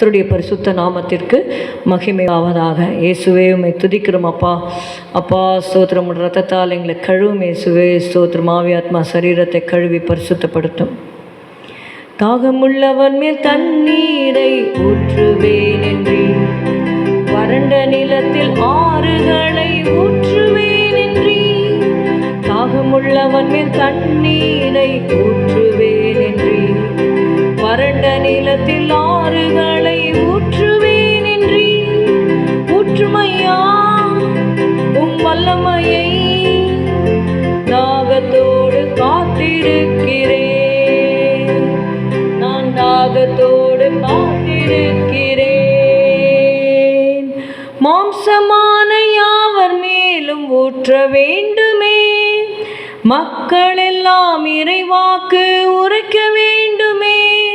கர்த்தருடைய பரிசுத்த நாமத்திற்கு மகிமையாவதாக இயேசுவே உம்மை துதிக்கிறோம் அப்பா. அப்பா ஸ்தோத்திரம். ரத்தத்தால் எங்களை கழுவும் இயேசுவே. ஸ்தோத்திரம். ஆவி ஆத்மா சரீரத்தை கழுவி பரிசுத்தப்படுத்தும். தாகமுள்ளவன் மேல் தண்ணீரை ஊற்றுவேன் என்று வறண்ட நிலத்தில் ஆறுகளை ஊற்றுவேன் என்றே தாகமுள்ளவன் மேல் தண்ணீரை ஊற்றுவேன் என்றே வறண்ட நிலத்தில் ஆறுகள் மாம்சமான யாவர் மேலும் ஊற்ற வேண்டுமே? மக்கள் எல்லாம் இறைவாக்கு உரைக்க வேண்டுமே.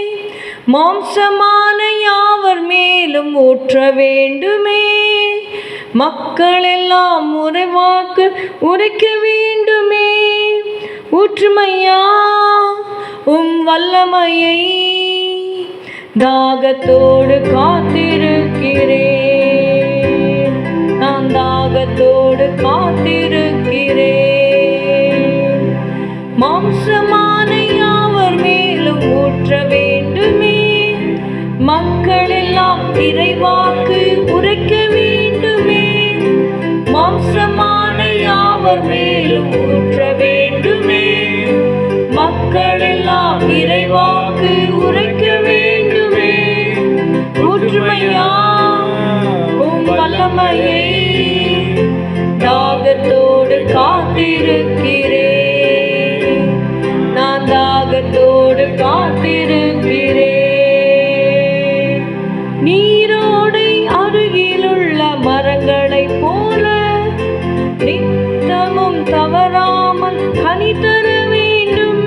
மாம்சமான யாவர் மேலும் ஊற்ற வேண்டுமே? மக்கள் எல்லாம் உரைவாக்கு உரைக்க வேண்டுமே. ஊற்றுமையா உம் வல்லமையை தாகத்தோடு காத்திருக்கிறேன். காத்திருக்கிறேன். மாம்சமான யாவர் மேலும் ஊற்ற வேண்டுமே. மக்கள் எல்லாம் இறைவாக்கு உரைக்க வேண்டுமே. மாம்சமான யாவர் மேலும் ஊற்ற வேண்டுமே. மக்கள் எல்லாம் இறைவாக்கு உரைக்க வேண்டுமே. ஊற்றுமையா உம் வல்லமையை. காத்திருக்கிறேன். நான் தாகத்தோடு காத்திருக்கிறேன். நீரோடை அருகிலுள்ள மரங்களைப் போல நித்தமும் தவறாமல் கனி தர வேண்டும்.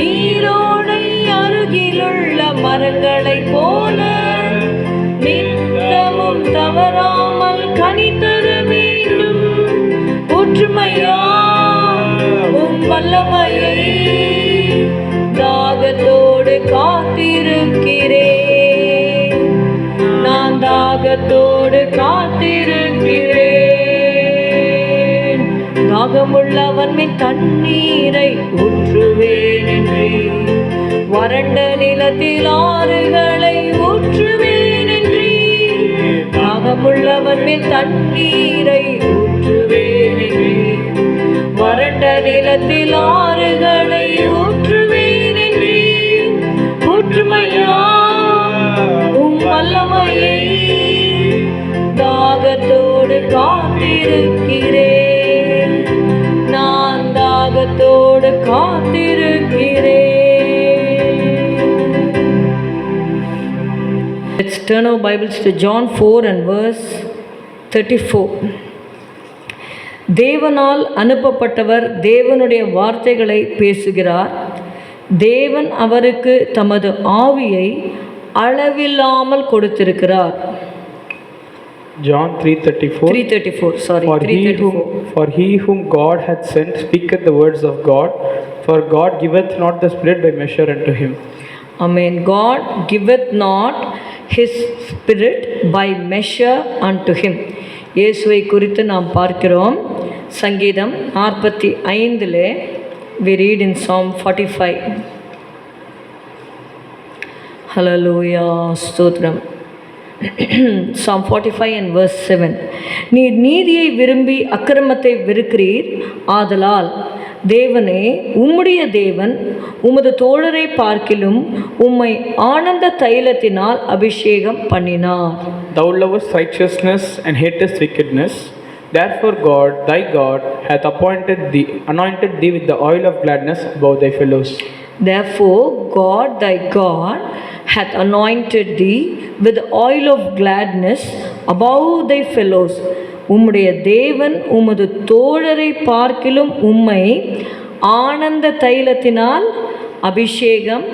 நீரோடை அருகிலுள்ள மரங்களைப் போல காத்திருக்கிறேன். நான் தாகத்தோடு காத்திருக்கிறேன். தாகமுள்ளவன் மின் தண்ணீரை ஊற்றுவேன் என்றே. வறண்ட நிலத்தில் ஆறுகளை ஊற்றுவேன் என்றே. தாகமுள்ளவன் மின் தண்ணீரை ஊற்றுவேன் என்றே. வறண்ட நிலத்தில் ஆறுகளை காத்திருக்கிறேன். நான் தாகத்தோடு காத்திருக்கிறேன். Let's turn our Bibles to John 4 and verse 34. தேவனால் அனுப்பப்பட்டவர் தேவனுடைய வார்த்தைகளை பேசுகிறார். தேவன் அவருக்கு தமது ஆவியை அளவில்லாமல் கொடுத்திருக்கிறார். John 3:34 three thirty four sorry For three he thirty whom four for he whom God hath sent speaketh the words of God, for God giveth not the Spirit by measure unto him. Amen. God giveth not his spirit by measure unto him. இயேசுவை குறித்து நாம் பார்க்கிறோம் சங்கீதம் நாற்பத்தி ஐந்தில் we read in psalm forty five hallelujah ஸ்தோத்ரம் Psalm forty five and verse seven நீர் நீதியை விரும்பி அக்கிரமத்தை வெறுக்கிறீர் ஆதலால் தேவனே உம்முடைய தேவன் உமது தோழரை பார்க்கிலும் உம்மை ஆனந்த தைலத்தினால் அபிஷேகம் பண்ணினார் Thou lovest righteousness and hatest wickedness. Therefore God, thy God, hath appointed thee, anointed thee with the oil of gladness above thy fellows. Therefore, God thy God hath anointed thee with the oil of gladness above thy fellows. உம்முடைய தேவன் உமது தோழரை பார்க்கிலும் உம்மை ஆனந்த தைலத்தினால் அபிஷேகம்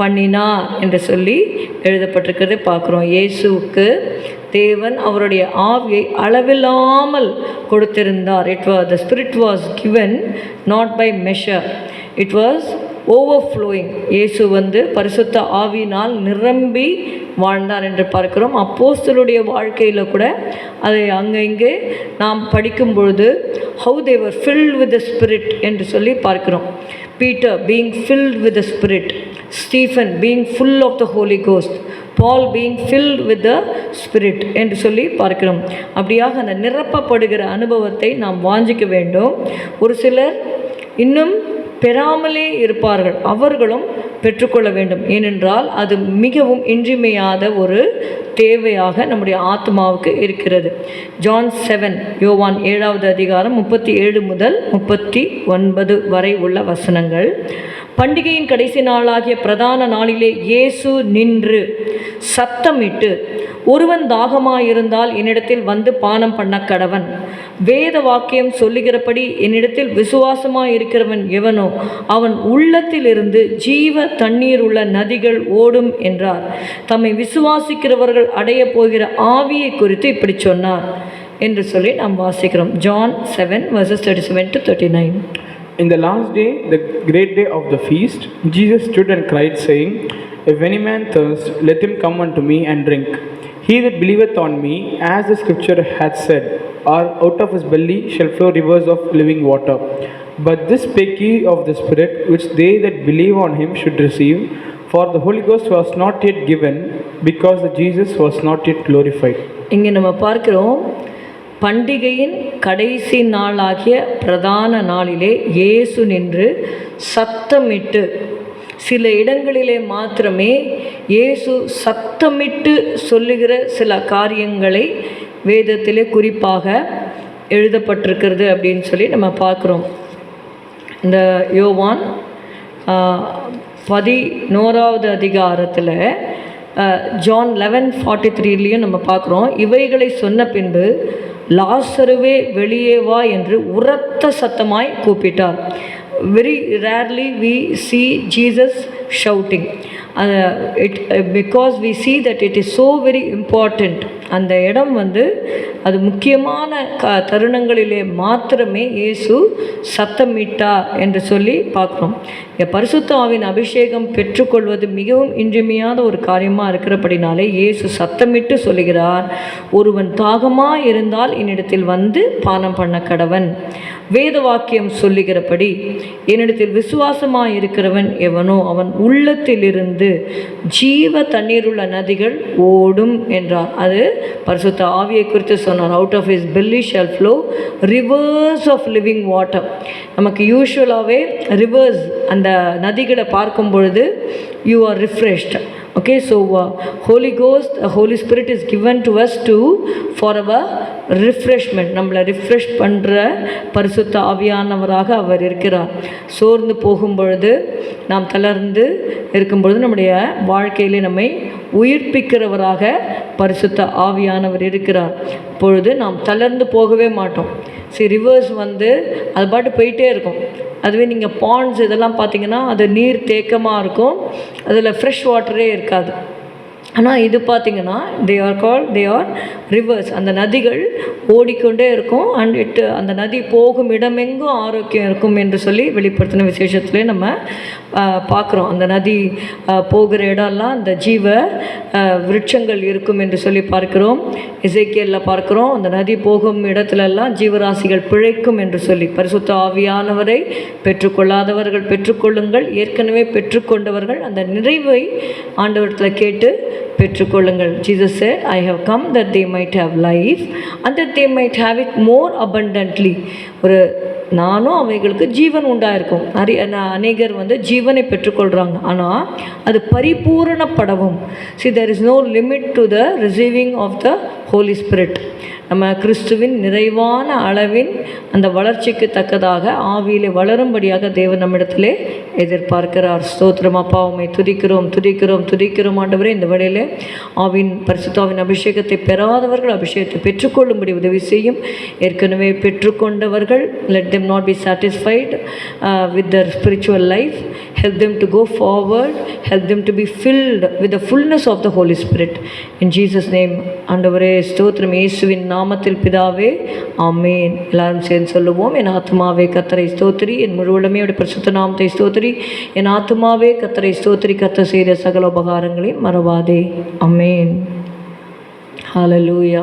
பண்ணினார் என்று சொல்லி எழுதப்பட்டிருக்கிறதை பார்க்குறோம். இயேசுவுக்கு தேவன் அவருடைய ஆவியை அளவில்லாமல் கொடுத்திருந்தார். It was the spirit was given not by measure it was overflowing இயேசு வந்து பரிசுத்த ஆவினால் நிரம்பி வாழ்ந்தார் என்று பார்க்கிறோம். அப்போஸ்தலுடைய வாழ்க்கையில் கூட அதை அங்கே இங்கே நாம் படிக்கும் பொழுது how they were filled with the spirit என்று சொல்லி பார்க்கிறோம். Peter being filled with the spirit Stephen being full of the Holy Ghost Paul being filled with the spirit என்று சொல்லி பார்க்கிறோம். அப்படியாக அந்த நிரப்பப்படுகிற அனுபவத்தை நாம் வாஞ்சிக்க வேண்டும். ஒரு சிலர் இன்னும் பெறாமலே இருப்பார்கள். அவர்களும் பெற்றுக்கொள்ள வேண்டும். ஏனென்றால் அது மிகவும் இன்றியமையாத ஒரு தேவையாக நம்முடைய ஆத்மாவுக்கு இருக்கிறது. ஜான் செவன் யோவான் ஏழாவது அதிகாரம் முப்பத்தி ஏழு முதல் முப்பத்தி ஒன்பது வரை உள்ள வசனங்கள். பண்டிகையின் கடைசி நாளாகிய பிரதான நாளிலே இயேசு நின்று சத்தமிட்டு ஒருவன் தாகமாயிருந்தால் என்னிடத்தில் வந்து பானம் பண்ண கடவன். வேத வாக்கியம் சொல்லுகிறபடி என்னிடத்தில் விசுவாசமாக இருக்கிறவன் எவனோ அவன் உள்ளத்திலிருந்து ஜீவ தண்ணீர் உள்ள நதிகள் ஓடும் என்றார். தம்மை விசுவாசிக்கிறவர்கள் அடைய போகிற ஆவியை குறித்து இப்படி சொன்னார் என்று சொல்லி நாம் வாசிக்கிறோம். John seven verses thirty seven to thirty nine In the last day, the great day of the feast, Jesus stood and cried, saying, If any man thirst, let him come unto me and drink. He that believeth on me, as the scripture hath said, or out of his belly shall flow rivers of living water. But this spake he of the Spirit, which they that believe on him should receive. For the Holy Ghost was not yet given, because the Jesus was not yet glorified. இங்கே நம்ம பார்க்கிறோம் பண்டிகையின் கடைசி நாளாகிய பிரதான நாளிலே இயேசு நின்று சத்தமிட்டு சில இடங்களிலே மாத்திரமே இயேசு சத்தமிட்டு சொல்லுகிற சில காரியங்களை வேதத்திலே குறிப்பாக எழுதப்பட்டிருக்கிறது அப்படின்னு சொல்லி நம்ம பார்க்குறோம். இந்த யோவான் பதினோராவது அதிகாரத்தில் ஜான் லெவன் ஃபார்ட்டி த்ரீலேயும் நம்ம பார்க்குறோம். இவைகளை சொன்ன பின்பு லாசருவே வெளியே வா என்று உரத்த சத்தமாய் கூப்பிட்டார். Very rarely we see Jesus shouting it because we see that it is so very important. அந்த இடம் வந்து அது முக்கியமான க தருணங்களிலே மாத்திரமே இயேசு சத்தமிட்டா என்று சொல்லி பார்க்குறோம். பரிசுத்தாவின் பரிசுத்த ஆவின் அபிஷேகம் பெற்றுக்கொள்வது மிகவும் இன்றியமையாத ஒரு காரியமாக இருக்கிறபடினாலே இயேசு சத்தமிட்டு சொல்லுகிறார். ஒருவன் தாகமாக இருந்தால் என்னிடத்தில் வந்து பானம் பண்ண கடவன். வேத வாக்கியம் சொல்லுகிறபடி என்னிடத்தில் விசுவாசமாக இருக்கிறவன் எவனோ அவன் உள்ளத்திலிருந்து ஜீவ தண்ணீருள்ள நதிகள் ஓடும் என்றார். அது பரிசுத்த ஆவியை குறித்து சொன்னார் out of his belly shall flow rivers of living water நமக்கு யூஸ்வலாகவே ரிவர்ஸ் அந்த நதிகளை பார்க்கும் பொழுது you are refreshed okay so Holy Ghost Holy Spirit is given to us to for our refreshment நம்மளை ரிஃப்ரெஷ் பண்ணுற பரிசுத்த ஆவியானவராக அவர் இருக்கிறார். சோர்ந்து போகும் பொழுது நாம் தளர்ந்து இருக்கும்பொழுது நம்முடைய வாழ்க்கையிலே நம்மை உயிர்ப்பிக்கிறவராக பரிசுத்த ஆவியானவர் இருக்கிறார். பொழுது நாம் தளர்ந்து போகவே மாட்டோம். சரி ரிவர்ஸ் வந்து அது பாட்டு போயிட்டே இருக்கும். அதுவே நீங்கள் பாண்ட்ஸ் இதெல்லாம் பார்த்தீங்கன்னா அது நீர் தேக்கமாக இருக்கும். அதில் ஃப்ரெஷ் வாட்டரே இருக்காது. ஆனால் இது பார்த்திங்கன்னா they are call they are rivers அந்த நதிகள் ஓடிக்கொண்டே இருக்கும். அண்ட் இட்டு அந்த நதி போகும் இடமெங்கும் ஆரோக்கியம் இருக்கும் என்று சொல்லி வெளிப்படுத்தின விசேஷத்துலேயே நம்ம பார்க்குறோம் அந்த நதி போகிற இடம்லாம் அந்த ஜீவ விருட்சங்கள் இருக்கும் என்று சொல்லி பார்க்கிறோம். இசைக்கியலில் பார்க்கிறோம். அந்த நதி போகும் இடத்துலலாம் ஜீவராசிகள் பிழைக்கும் என்று சொல்லி. பரிசுத்த ஆவியானவரை பெற்றுக்கொள்ளாதவர்கள் பெற்றுக்கொள்ளுங்கள். ஏற்கனவே பெற்றுக்கொண்டவர்கள் அந்த நிறைவை ஆண்டவரத்தில் கேட்டு பெற்றுக்கொள்ளுங்கள். Jesus I have come that they might have life and they might have it more abundantly. ஒரு நானும் அவைகளுக்கு ஜீவன் உண்டாயிருக்கும். நிறைய அநேகர் வந்து ஜீவனை பெற்றுக்கொள்கிறாங்க ஆனால் அது பரிபூரணப்படவும். See there is no limit to the receiving of the Holy Spirit நம்ம கிறிஸ்துவின் நிறைவான அளவின் அந்த வளர்ச்சிக்கு தக்கதாக ஆவியிலே வளரும்படியாக தேவன் நம்மிடத்திலே எதிர்பார்க்கிறார். ஸ்தோத்திரம் அப்பா உண்மை துதிக்கிறோம் துதிக்கிறோம் துதிக்கிறோம். ஆண்டவரே இந்த வேளையிலே ஆவின் பரிசுத்தாவின் அபிஷேகத்தை பெறாதவர்கள் அபிஷேகத்தை பெற்றுக்கொள்ளும்படி உதவி செய்யும். ஏற்கனவே பெற்றுக்கொண்டவர்கள் let them not be satisfied with their spiritual life help them to go forward help them to be be with the fullness of the Holy Spirit in Jesus name ஆண்டவரே ஸ்தோத்திரம். இயேசுவின் நாமத்தில் பிதாவே ஆமேன். எல்லாரும் சேர்ந்து சொல்லுவோம் என் ஆத்மாவே கத்தரை ஸ்தோத்திரி. என் முழு உடமையோட பரிசுத்த நாமத்தை ஸ்தோத்திரி. என் ஆத்மாவே கத்தரை ஸ்தோத்திரி. கத்த செய்த சகல உபகாரங்களையும் மறவாதே. அமேன் ஹலலூயா